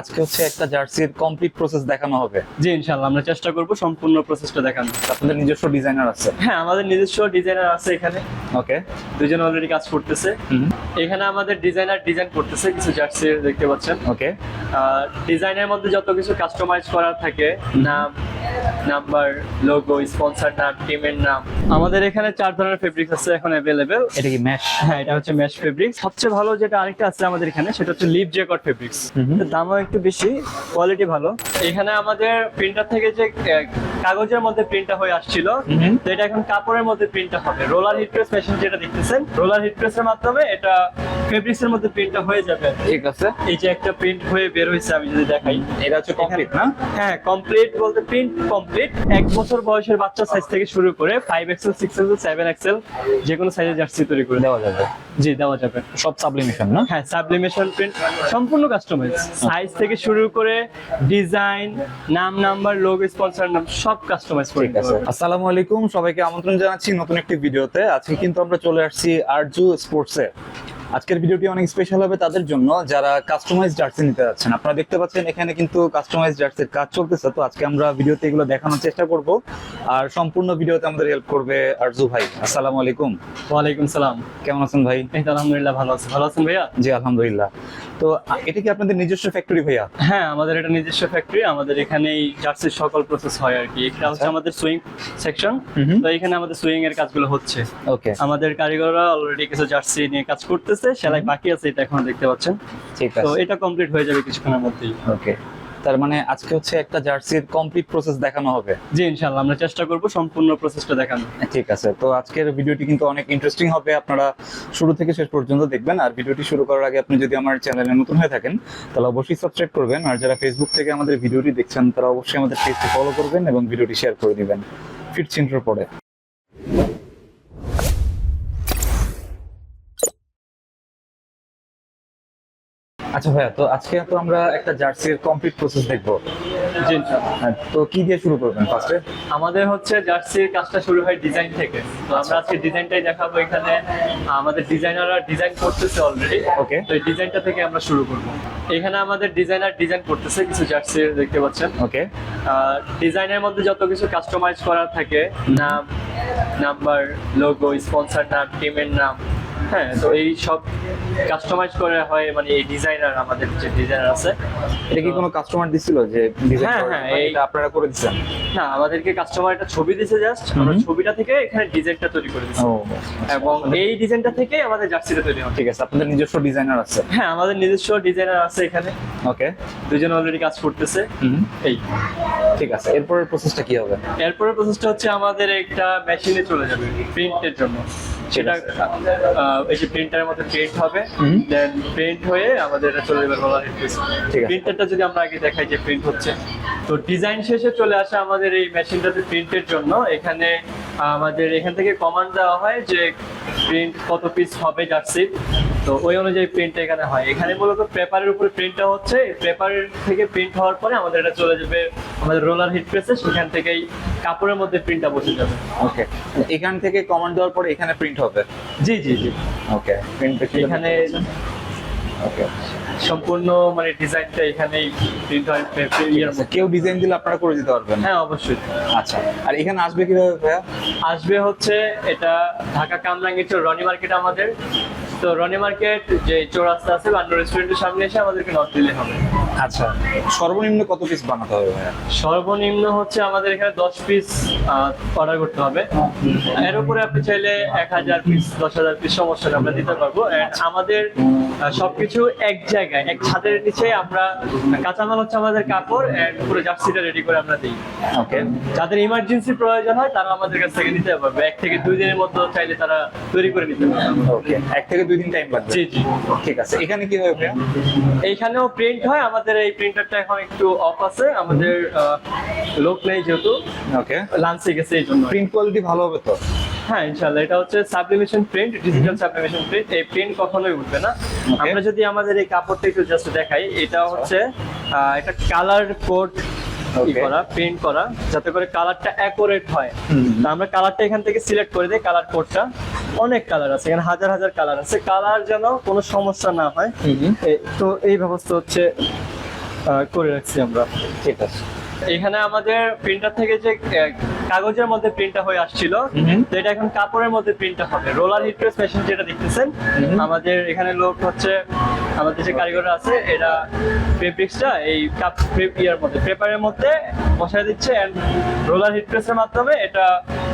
আজকে হচ্ছে একটা জার্সির কমপ্লিট প্রসেস দেখানো হবে। জি ইনশাল্লাহ আমরা চেষ্টা করব সম্পূর্ণ প্রসেসটা দেখানো আপনাদের নিজস্ব ডিজাইনার আছে? হ্যাঁ আমাদের নিজস্ব ডিজাইনার আছে এখানে। ওকে দুজন অলরেডি কাজ করতেছে। এখানে আমাদের ডিজাইনার ডিজাইন করতেছে কিছু জার্সি দেখতে পাচ্ছেন। ওকে ডিজাইনের মধ্যে যত কিছু কাস্টমাইজ করার থাকে নাম নাম্বার লোগো স্পন্সর নাম টিমের নাম। আমাদের এখানে চার ধরনের ফেব্রিক্স আছে এখন অ্যাভেলেবেল এটা কি ম্যাশ হ্যাঁ এটা হচ্ছে ম্যাশ ফেব্রিক্স সবচেয়ে ভালো যেটা আরেকটা আছে আমাদের এখানে সেটা হচ্ছে লিভ জ্যাকট ফেব্রিক্স। দামও একটু বেশি কোয়ালিটি ভালো। এখানে আমাদের প্রিন্টার থেকে যে কাগজের মধ্যে প্রিন্টটা হয়ে আসছিল তো এটা এখন কাপড়ের মধ্যে প্রিন্টটা হবে। রোলার হিট প্রেস মেশিন যেটা দেখতেছেন রোলার হিট প্রেসের মাধ্যমে এটা ফেব্রিক্স এর মধ্যে প্রিন্টটা হয়ে যাবে। ঠিক আছে। এই যে একটা প্রিন্ট হয়ে বের হয়েছে আমি যদি দেখাই। এটা হচ্ছে কমপ্লিট না? হ্যাঁ কমপ্লিট বলতে প্রিন্ট কমপ্লিট এক বছর বয়সের বাচ্চা সাইজ থেকে শুরু করে five XL six XL seven XL যে কোনো সাইজের জার্সি তৈরি করে। দেওয়া দেওয়া যাবে। জি দেওয়া যাবে। সব সাবলিমেশন না? হ্যাঁ সাবলিমেশন প্রিন্ট সম্পূর্ণ কাস্টমাইজ সাইজ থেকে শুরু করে ডিজাইন নাম নাম্বার লোগো স্পন্সর নাম সব কাস্টমাইজ করে গেছে আসসালামু আলাইকুম সবাইকে আমন্ত্রণ জানাচ্ছি নতুন একটি ভিডিওতে। আজকে কিন্তু আমরা চলে আসছি আরজু স্পোর্টসে আজকের ভিডিওটি অনেক স্পেশাল হবে তাদের জন্য যারা কাস্টমাইজ জার্সি নিতে যাচ্ছেন। আপনারা দেখতে পাচ্ছেন এখানে কিন্তু কাস্টমাইজ জার্সির কাজ চলতেছে তো আজকে আমরা ভিডিওতে এগুলো দেখানোর চেষ্টা করব। আর সম্পূর্ণ ভিডিওতে আমাদের হেল্প করবে আরজু ভাই। আসসালামু আলাইকুম। ওয়ালাইকুম সালাম। কেমন আছেন ভাই? এই তো আলহামদুলিল্লাহ ভালো আছে। ভালো আছেন ভাইয়া? জি আলহামদুলিল্লাহ। তো এটা কি আপনাদের নিজস্ব ফ্যাক্টরি ভাইয়া? হ্যাঁ আমাদের এটা নিজস্ব ফ্যাক্টরি আমাদের এখানেই জার্সির সকল প্রসেস হয় আর কি। এটা হচ্ছে আচ্ছা। আমাদের সুইং সেকশন। তো এখানে আমাদের সুইং এর কাজগুলো হচ্ছে। ওকে আমাদের কারিগররা অলরেডি কিছু জার্সি নিয়ে কাজ করতেছে। সেলাই বাকি আছে এটা এখন দেখতে পাচ্ছেন। ঠিক আছে। তো এটা কমপ্লিট হয়ে যাবে কিছুক্ষণের মধ্যেই। ওকে তার মানে আজকে হচ্ছে একটা জার্সির কমপ্লিট প্রসেস দেখানো হবে? জি ইনশাল্লাহ আমরা চেষ্টা করব সম্পূর্ণ প্রসেসটা দেখানো ঠিক আছে। তো আজকের ভিডিওটি কিন্তু অনেক ইন্টারেস্টিং হবে আপনারা শুরু থেকে শেষ পর্যন্ত দেখবেন। আর ভিডিওটি শুরু করার আগে আপনি যদি আমার চ্যানেলে নতুন হয়ে থাকেন তাহলে অবশ্যই সাবস্ক্রাইব করবেন। আর যারা ফেসবুক থেকে আমাদের ভিডিওটি দেখছেন তারা অবশ্যই আমাদের পেজটি ফলো করবেন এবং ভিডিওটি শেয়ার করে দিবেন। ফিট ইন্টার পরে। আচ্ছা ভাইয়া তো আজকে তো আমরা একটা জার্সির কমপ্লিট প্রসেস দেখব। জি হ্যাঁ, তো কি দিয়ে শুরু করবেন ফার্স্টে আমাদের হচ্ছে জার্সির কাজটা শুরু হয় ডিজাইন থেকে। তো আমরা আজকে ডিজাইনটাই দেখাবো এখানে। আমাদের ডিজাইনাররা ডিজাইন করতেছে অলরেডি ওকে তো এই ডিজাইনটা থেকে আমরা শুরু করব। এখানে আমাদের ডিজাইনার ডিজাইন করতেছে কিছু জার্সি দেখতে পাচ্ছেন? ওকে ডিজাইনের মধ্যে যত কিছু কাস্টমাইজ করার থাকে নাম নাম্বার লোগো স্পন্সর নাম টিমের নাম হ্যাঁ তো এই সব কাস্টমাইজ করে হয় মানে এই ডিজাইনার আমাদের যে ডিজাইনার আছে এটা কি কোনো কাস্টমার দিছিল যে ডিজাইন হ্যাঁ, হ্যাঁ, এই- এটা আপনারা করে দিচ্ছেন না আমাদেরকে কাস্টমার একটা ছবি দিছে জাস্ট আমরা ছবিটা থেকে এখানে ডিজাইনটা তৈরি করে দিচ্ছি এবং এই ডিজাইনটা থেকে আমাদের জার্সিটা তৈরি হবে। ঠিক আছে আপনাদের নিজস্ব ডিজাইনার আছে? হ্যাঁ আমাদের নিজস্ব ডিজাইনার আছে এখানে। ওকে। দুজন অলরেডি কাজ করতেছে। এই। ঠিক আছে এরপরের প্রসেসটা কি হবে? এরপরে প্রসেসটা হচ্ছে আমাদের একটা মেশিনে চলে যাবে প্রিন্টের জন্য। সেটা এই যে প্রিন্টারের মধ্যে প্রিন্ট হবে। দেন প্রিন্ট হয়ে আমাদের এটা চলে যাবে রোলার প্রিন্টারটা যদি আমরা আগে দেখাই যে প্রিন্ট হচ্ছে। তো ডিজাইন শেষে চলে আসে আমাদের এই মেশিনটাতে প্রিন্টের জন্য এখানে আমাদের এখান থেকে কমান্ড দেওয়া হয় যে প্রিন্ট কত পিস হবে জার্সি তো ওই অনুযায়ী প্রিন্ট এখানে হয়। এখানে মূলত পেপারের উপরে প্রিন্টটা হচ্ছে পেপারের থেকে প্রিন্ট হওয়ার পরে আমাদের এটা চলে যাবে আমাদের রোলার হিট প্রেসে সেখান থেকেই কাপড়ের মধ্যে প্রিন্টটা বসে যাবে। ওকে এখান থেকে কমান্ড দেওয়ার পরে এখানে প্রিন্ট হবে? জি জি জি। ওকে প্রিন্ট এখানে ওকে সম্পূর্ণ মানে ডিজাইনটা এখানেই প্রিন্ট হয় মধ্যে। কেউ ডিজাইন দিলে আপনারা করে দিতে পারবেন? হ্যাঁ অবশ্যই। আচ্ছা আর এখানে আসবে কীভাবে ভাইয়া? আসবে হচ্ছে এটা ঢাকা কামরাঙ্গীর রনি মার্কেট আমাদের। তো রনি মার্কেট যে চৌরাস্তা আছে বান্নু রেস্টুরেন্টের সামনে এসে আমাদেরকে নর্থ দিলে হবে। আচ্ছা। সর্বনিম্ন কত পিস বানাতে হবে ভাইয়া? সর্বনিম্ন হচ্ছে আমাদের এখানে দশ পিস অর্ডার করতে হবে। এর উপরে আপনি চাইলে এক হাজার পিস দশ হাজার পিস সমস্যা আমরা দিতে পারব। আমাদের সবকিছু এক জায়গায় এক ছাদের নিচে আমরা কাঁচামাল হচ্ছে আমাদের কাপড় এন্ড পুরো জার্সিটা রেডি করে আমরা দিই। ওকে। যাদের ইমার্জেন্সি প্রয়োজন হয় তারা আমাদের কাছ থেকে নিতে পারবে। এক থেকে দুই দিনের মধ্যে চাইলে তারা তৈরি করে নিতে পারবে। ওকে এক থেকে দুই দিন টাইম লাগবে। জি জি। ঠিক আছে এখানে কি হবে এখানেও প্রিন্ট হয় আমাদের এই প্রিন্টারটা এখন একটু অফ আছে আমাদের লোক নেই যেহেতু। ওকে লাঞ্চে গেছে এই জন্য। প্রিন্ট কোয়ালিটি ভালো হবে তো? হ্যাঁ ইনশাল্লাহ এটা হচ্ছে sublimation print digital sublimation print এই প্রিন্ট কখনোই উঠবে না। আমরা যদি আমাদের এই কাপড়টা একটু জাস্ট দেখাই এটা হচ্ছে এটা কালার কোড করা প্রিন্ট করা যাতে করে কালারটা অ্যাকুরেট হয়। আমরা কালারটা এখান থেকে সিলেক্ট করে দিই কালার কোডটা অনেক কালার আছে এখানে হাজার হাজার কালার আছে। কালার যেন কোনো সমস্যা না হয়। তো এই ব্যবস্থা হচ্ছে করে রাখছি আমরা। ঠিক আছে। এখানে আমাদের প্রিন্টার থেকে যে কাগজের মধ্যে প্রিন্টটা হয়ে আসছিল যেটা তো এটা এখন কাপড়ের মধ্যে প্রিন্টটা হবে। রোলার হিট প্রেস মেশিন যেটা দেখতেছেন আমাদের এখানে লোক হচ্ছে আমাদের যে কারিগররা আছে এটা ফেব্রিক্সটা এই কাপ ইয়ার মধ্যে পেপারের মধ্যে বসায় দিচ্ছে এন্ড রোলার হিট প্রেসের মাধ্যমে এটা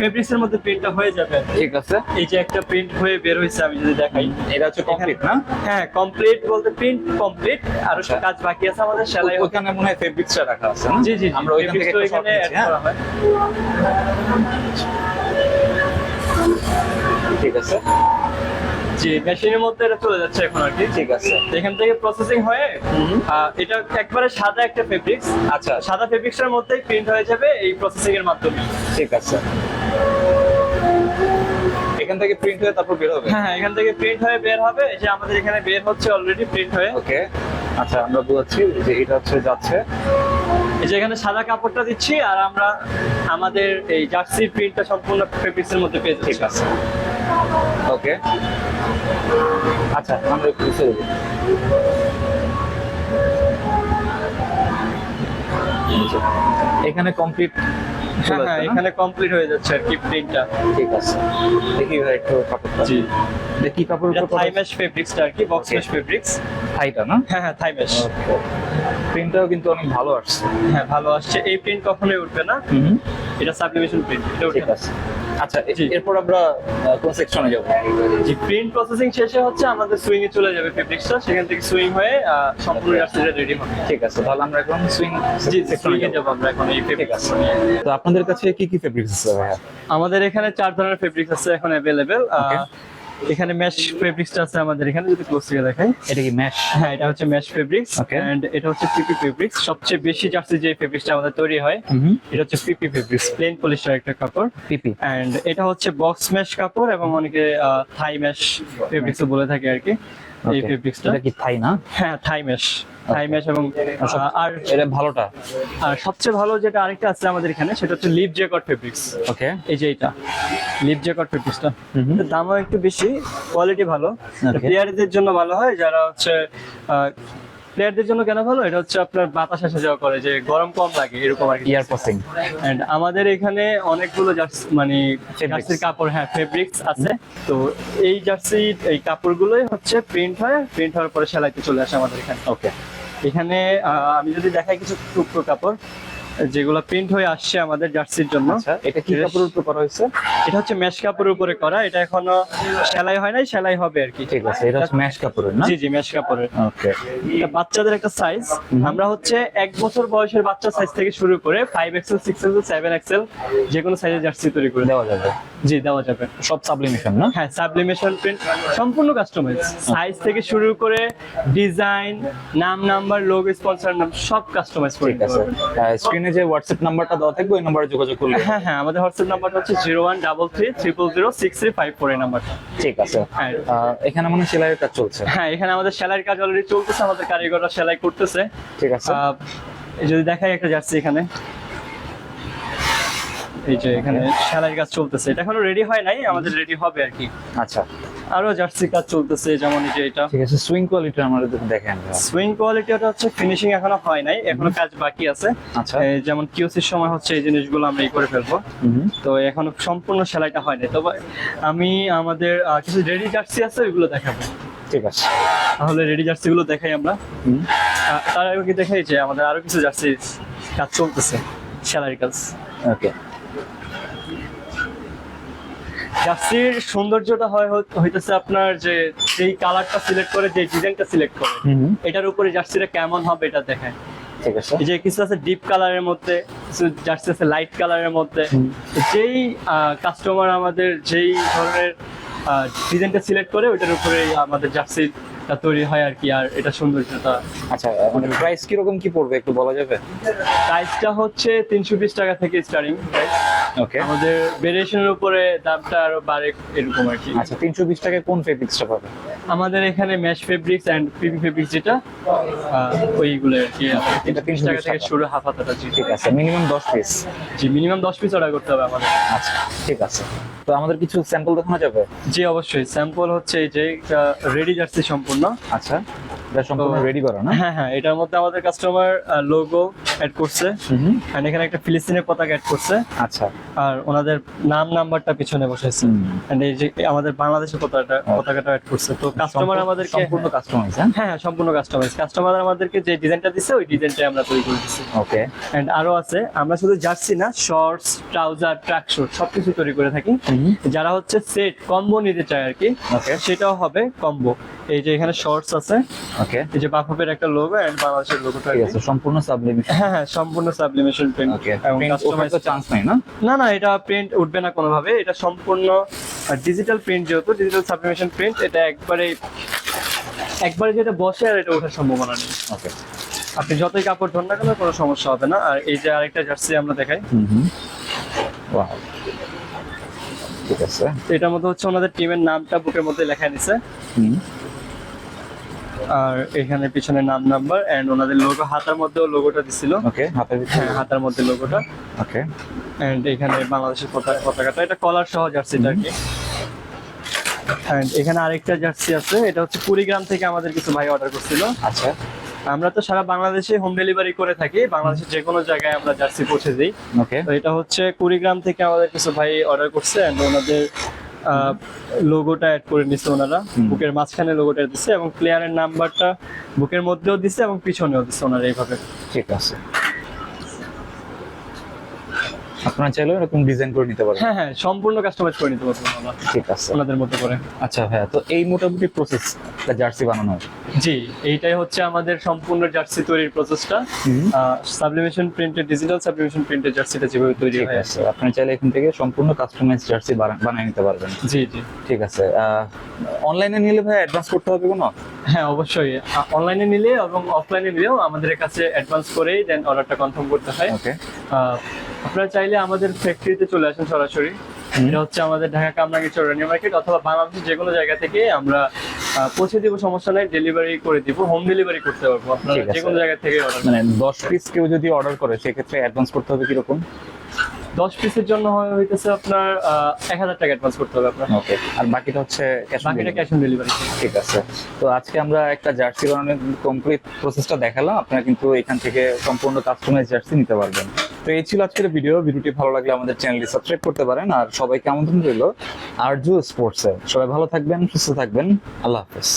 ফেব্রিক্সের মধ্যে প্রিন্টটা হয়ে যাবে। ঠিক আছে। এই যে একটা প্রিন্ট হয়ে বের হয়েছে আমি যদি দেখাই। এটা হচ্ছে কমপ্লিট না? হ্যাঁ কমপ্লিট বলতে প্রিন্ট কমপ্লিট আরও। কাজ বাকি আছে আমাদের সেলাই ওখানে মনে হয় ফেব্রিক্সটা রাখা আছে না? জি জি আমরা ওইখান থেকে এখানে নিচ্ছি, add হ্যাঁ? করা হয়? ঠিক আছে। জি মেশিনের মধ্যে এটা চলে যাচ্ছে এখন আর কি। ঠিক আছে। এখান থেকে প্রসেসিং হয়ে এটা একবারে সাদা একটা ফেব্রিক্স আচ্ছা। সাদা ফেব্রিক্সের মধ্যেই প্রিন্ট হয়ে যাবে এই প্রসেসিং এর মাধ্যমে। ঠিক আছে। এখান থেকে প্রিন্ট হয়ে তারপর বের হবে? হ্যাঁ হ্যাঁ, এখান থেকে প্রিন্ট হয়ে বের হবে। যে আমাদের এখানে বের হচ্ছে অলরেডি প্রিন্ট হয়ে। ওকে। আচ্ছা আমরা বুঝাচ্ছি যে এটা হচ্ছে যাচ্ছে। এই যে এখানে সাদা কাপড়টা দিচ্ছি আর আমরা আমাদের এই জার্সি প্রিন্টটা সম্পূর্ণ ফেব্রিক্স এর মধ্যে পেয়ে ঠিক আছে। ওকে। আচ্ছা আমরা একটু ছেড়ে দিই এখানে কমপ্লিট হ্যাঁ হ্যাঁ এখানে কমপ্লিট হয়ে যাচ্ছে আর কি প্রিন্টটা ঠিক আছে। দেখি ভাই একটু কাপড়টা। জি। দেখি কাপড় এটা থাই মেশ ফেব্রিক্সটা আর কি বক্স মেশ ফেব্রিক্স থাইটা না? হ্যাঁ হ্যাঁ থাই মেশ প্রিন্টটাও কিন্তু অনেক ভালো আসছে। হ্যাঁ ভালো আসছে। এই প্রিন্ট কখনোই উঠবে না। হুম। এটা সাবলিমেশন প্রিন্ট এটা ঠিক আছে। আচ্ছা এরপর আমরা কোন সেকশনে যাব? জি প্রিন্ট প্রসেসিং শেষে হচ্ছে আমাদের সুইং এ চলে যাবে ফেব্রিক্সটা সেখান থেকে সুইং হয়ে সম্পূর্ণ রাস্তাটা রেডি হবে। ঠিক আছে তাহলে আমরা এখন সুইং জি সেকশনে যাব। আমরা এখন এই ঠিক ফেব্রিক্স আছে। তো আপনাদের কাছে কি কি ফেব্রিক্স আছে ভাইয়া? আমাদের এখানে চার ধরনের ফেব্রিক্স আছে এখন Okay. এখানে ম্যাশ ফেব্রিক্সটা আছে আমাদের এখানে যদি ক্লোজ থেকে দেখাই। এটা কি ম্যাশ হ্যাঁ এটা হচ্ছে ম্যাশ ফেব্রিক্স ওকে এন্ড এটা হচ্ছে পিপি ফেব্রিক্স সবচেয়ে বেশি জার্সি যে ফেব্রিক্সটা আমাদের তৈরি হয় এটা হচ্ছে পিপি ফেব্রিক্স প্লেন পলিস্টার একটা কাপড়। পিপি এন্ড এটা হচ্ছে বক্স ম্যাশ কাপড় এবং অনেকে থাই ম্যাশ ফেব্রিক্সও বলে থাকে আর কি। এই ফেব্রিক্সটা এটা কি থাই না? হ্যাঁ থাই মেশ থাই মেশ এবং আর এটা ভালোটা? আর সবচেয়ে ভালো যেটা আরেকটা আছে আমাদের এখানে সেটা হচ্ছে লিপ ফেব্রিক্স ওকে এই যে এটা লিপ ফেব্রিক্সটা। দামও একটু বেশি কোয়ালিটি ভালো। প্লেয়ারদের জন্য ভালো হয় যারা হচ্ছে প্লেয়ারদের জন্য কেন ভালো? এটা হচ্ছে আপনার বাতাস আসা যাওয়া করে যে গরম কম লাগে এরকম আর কি। ইয়ার পসিং এন্ড আমাদের এখানে অনেকগুলো জার্সি মানে. জার্সির কাপড় হ্যাঁ ফেব্রিক্স আছে। তো এই জার্সি এই কাপড়গুলোই হচ্ছে প্রিন্ট হয় প্রিন্ট হওয়ার পরে সেলাইতে চলে আসে আমাদের এখানে। ওকে এখানে আমি যদি দেখাই কিছু টুকরো কাপড় যেগুলো প্রিন্ট হয়ে আসছে আমাদের জার্সির জন্য। আচ্ছা এটা কি কাপড়ের উপর করা হয়েছে? এটা হচ্ছে ম্যাশ কাপড়ের উপরে করা। এটা এখনও সেলাই হয় নাই সেলাই হবে আর কি। ঠিক আছে এটা হচ্ছে ম্যাশ কাপড়ের না? জি জি ম্যাশ কাপড়ের। ওকে এটা বাচ্চাদের একটা সাইজ আমরা হচ্ছে এক বছর বয়সের বাচ্চা সাইজ থেকে শুরু করে five XL six XL seven XL যে কোনো সাইজের জার্সি তৈরি করে দেওয়া যাবে। জি দেওয়া যাবে। সব সাবলিমেশন না? হ্যাঁ সাবলিমেশন প্রিন্ট সম্পূর্ণ কাস্টমাইজ সাইজ থেকে শুরু করে ডিজাইন নাম নাম্বার লোগো স্পন্সর নাম সব কাস্টমাইজ করে ঠিক আছে। স্ক্রিনে যে হোয়াটসঅ্যাপ নাম্বারটা দেওয়া থাকবে ওই নাম্বারে যোগাযোগ করলে হ্যাঁ হ্যাঁ আমাদের হোয়াটসঅ্যাপ নাম্বারটা হচ্ছে zero one double three triple zero six three five four এই নাম্বারটা ঠিক আছে। হ্যাঁ। এখানে মনে হয় সেলাইয়ের কাজ চলছে। হ্যাঁ এখানে আমাদের সেলাইয়ের কাজ অলরেডি চলতেছে আমাদের কারিগররা সেলাই করতেছে। ঠিক আছে। যদি দেখাই একটা জার্সি এখানে। এই যে এখানে। সেলাইয়ের কাজ চলতেছে। এটা এখনও রেডি হয় নাই আমাদের রেডি হবে আর কি। আচ্ছা। আরও জার্সি কাজ চলতেছে যেমন এই যে এটা। ঠিক আছে সুইং কোয়ালিটি আমাদের দেখেন সুইং কোয়ালিটি ওটা হচ্ছে ফিনিশিং এখনও হয় নাই এখনও কাজ বাকি আছে। আচ্ছা। যেমন কিউসির সময় হচ্ছে এই জিনিসগুলো আমরা এই করে ফেলব। তো এখনও সম্পূর্ণ সেলাইটা হয় নাই। তবে আমি আমাদের কিছু রেডি জার্সি আছে ওইগুলো দেখাবো। ঠিক আছে। তাহলে রেডি জার্সি গুলো দেখাই আমরা। তার আগে কি দেখাই যে আমাদের আরও কিছু জার্সি কাজ চলতেছে সেলাইয়ের কাজ। ওকে জার্সির সৌন্দর্যটা হয় হইতেছে আপনার যে যেই কালারটা সিলেক্ট করে যে ডিজাইনটা সিলেক্ট করে এটার উপরে জার্সিটা কেমন হবে এটা দেখেন ঠিক আছে। যে কিছু আছে ডিপ কালারের মধ্যে কিছু জার্সি আছে লাইট কালারের মধ্যে। যেই কাস্টমার আমাদের যেই ধরনের ডিজাইনটা সিলেক্ট করে ওইটার উপরে আমাদের জার্সিটা তৈরি হয় আর কি আর এটা সৌন্দর্যটা। আচ্ছা মানে প্রাইস কীরকম কি পড়বে একটু বলা যাবে? প্রাইসটা হচ্ছে তিনশো বিশ টাকা থেকে স্টার্টিং প্রাইস আমাদের ভেরিয়েশনের উপরে দামটা আরও বাড়ে এরকম আর কি। আচ্ছা তিনশো বিশ টাকায় কোন ফেব্রিক্সটা পাবে? আমাদের এখানে mesh fabrics and PP fabrics যেটা ওইগুলো আর কি। এটা তিনশো টাকা থেকে শুরু হাফ হাতাটা ঠিক আছে মিনিমাম দশ পিস জি মিনিমাম দশ পিস অর্ডার করতে হবে আমাদের। আচ্ছা ঠিক আছে। তো আমাদের কিছু স্যাম্পল দেখানো যাবে? জি অবশ্যই। স্যাম্পল হচ্ছে এই যে রেডি জার্সি সম্পূর্ণ। আচ্ছা। এটা সম্পূর্ণ রেডি করা না? হ্যাঁ হ্যাঁ এটার মধ্যে আমাদের কাস্টমার লোগো অ্যাড করছে। হুম, এখানে একটা ফিলিস্তিনের পতাকা অ্যাড করছে। আচ্ছা। আর ওনাদের নাম নাম্বারটা পিছনে হুম। And এই যে আমাদের বাংলাদেশের পতাকাটা পতাকাটা অ্যাড করছে। তো কাস্টমার আমাদেরকে সম্পূর্ণ কাস্টমাইজ হ্যাঁ? হ্যাঁ হ্যাঁ সম্পূর্ণ কাস্টমাইজ কাস্টমার আমাদেরকে যে ডিজাইনটা দিচ্ছে ওই ডিজাইনটাই আমরা তৈরি করে দিচ্ছি ওকে এন্ড আরও আছে আমরা শুধু জার্সি না শর্টস ট্রাউজার ট্র্যাক শুট সবকিছু তৈরি করে থাকি। যারা হচ্ছে সেট কম্বো নিতে চায় আর কি ওকে সেটাও হবে কম্বো এই যে এখানে শর্টস আছে। ওকে এই যে বাফাপের একটা লোগো এন্ড বাংলাদেশের লোগোটা ঠিক আছে সম্পূর্ণ সাবলিমেশন হ্যাঁ হ্যাঁ সম্পূর্ণ সাবলিমেশন প্রিন্ট ওকে কাস্টমাইজ তো চান্স নাই না? না না এটা প্রিন্ট উঠবে না কোনোভাবে এটা সম্পূর্ণ ডিজিটাল প্রিন্ট যেহেতু ডিজিটাল সাবলিমেশন প্রিন্ট এটা একবারে একবারে যেটা বসে আর এটা ওঠার সম্ভাবনা নেই। ওকে আপনি যতই কাপড় ধর না কেন কোনো সমস্যা হবে না। আর এই যে আরেকটা জার্সি আমরা দেখাই। হুম হুম। ওয়াও ঠিক আছে। এটার মধ্যে হচ্ছে ওনাদের টিমের নামটা বুকের মধ্যে লেখা নিছে। হুম। আর এখানে পিছনে নাম নাম্বার এন্ড ওনাদের লোগো হাতার মধ্যেও লোগোটা দিছিল। ওকে হাতের ভিতরে। হ্যাঁ হাতার মধ্যে লোগোটা ওকে এন্ড এখানে বাংলাদেশের পতাকা পতাকাটা এটা কলার সহ জার্সিটা আর কি। এন্ড এখানে আরেকটা জার্সি আছে এটা হচ্ছে কুড়িগ্রাম থেকে আমাদের কিছু ভাই অর্ডার করছিল। আচ্ছা। আমরা তো সারা বাংলাদেশে হোম ডেলিভারি করে থাকি বাংলাদেশের যে কোনো জায়গায় আমরা জার্সি পৌঁছে দিই। ওকে তো এটা হচ্ছে কুড়িগ্রাম থেকে আমাদের কিছু ভাই অর্ডার করছে এন্ড ওনাদের লোগোটা অ্যাড করে নিছে ওনারা। বুকের মাঝখানে লোগোটা দিছে এবং প্লেয়ারের নাম্বারটা বুকের মধ্যেও দিছে এবং পিছনেও দিছে ওনারা এইভাবে। ঠিক আছে। আপনারা চাইলে এরকম ডিজাইন করে নিতে পারেন। হ্যাঁ হ্যাঁ সম্পূর্ণ কাস্টমাইজ করে নিতে পারবেন ঠিক আছে। ওনাদের মতো করে। আচ্ছা ভাইয়া তো এই মোটামুটি প্রসেস জার্সি বানানো হয় জি এইটাই হচ্ছে আমাদের সম্পূর্ণ জার্সি তৈরির প্রসেসটা sublimation printed digital sublimation printed জার্সিটা যেভাবে তৈরি হয় আছে। আপনারা চাইলে এখান থেকে সম্পূর্ণ কাস্টমাইজ জার্সি বানিয়ে নিতে পারবেন। জি জি। ঠিক আছে। অনলাইনে নিলে ভাই অ্যাডভান্স করতে হবে কোনো? হ্যাঁ অবশ্যই। অনলাইনে নিলে এবং অফলাইনে নিলেও আমাদের কাছে অ্যাডভান্স করেই দেন অর্ডারটা কনফার্ম করতে হয়। ওকে আপনারা চাইলে আমাদের ফ্যাক্টরিতে চলে আসেন সরাসরি। এটা হচ্ছে আমাদের ঢাকা কামরাঙ্গি চৌরানি মার্কেট অথবা বাংলাদেশের যে কোনো জায়গা থেকে আমরা পৌঁছে দিব সমস্যা নাই ডেলিভারি করে দিব হোম ডেলিভারি করতে পারব আপনারা যে কোনো জায়গা থেকে অর্ডার মানে দশ পিস কেউ যদি অর্ডার করে সেক্ষেত্রে অ্যাডভান্স করতে হবে কীরকম? দশ পিসের জন্য হয়- হইতেছে আপনার এক হাজার টাকা অ্যাডভান্স করতে হবে আপনার। ওকে আর বাকিটা হচ্ছে বাকিটা ক্যাশ অন ডেলিভারি ঠিক আছে। তো আজকে আমরা একটা জার্সি বানানোর কমপ্লিট প্রসেসটা দেখালাম আপনারা কিন্তু এখান থেকে সম্পূর্ণ কাস্টমাইজ জার্সি নিতে পারবেন। তো এই ছিল আজকের ভিডিও ভিডিওটি ভালো লাগলে আমাদের চ্যানেলটি সাবস্ক্রাইব করতে পারেন। আর সবাইকে আমন্ত্রণ রইল আরজু স্পোর্টসে সবাই ভালো থাকবেন, সুস্থ থাকবেন। আল্লাহ হাফেজ।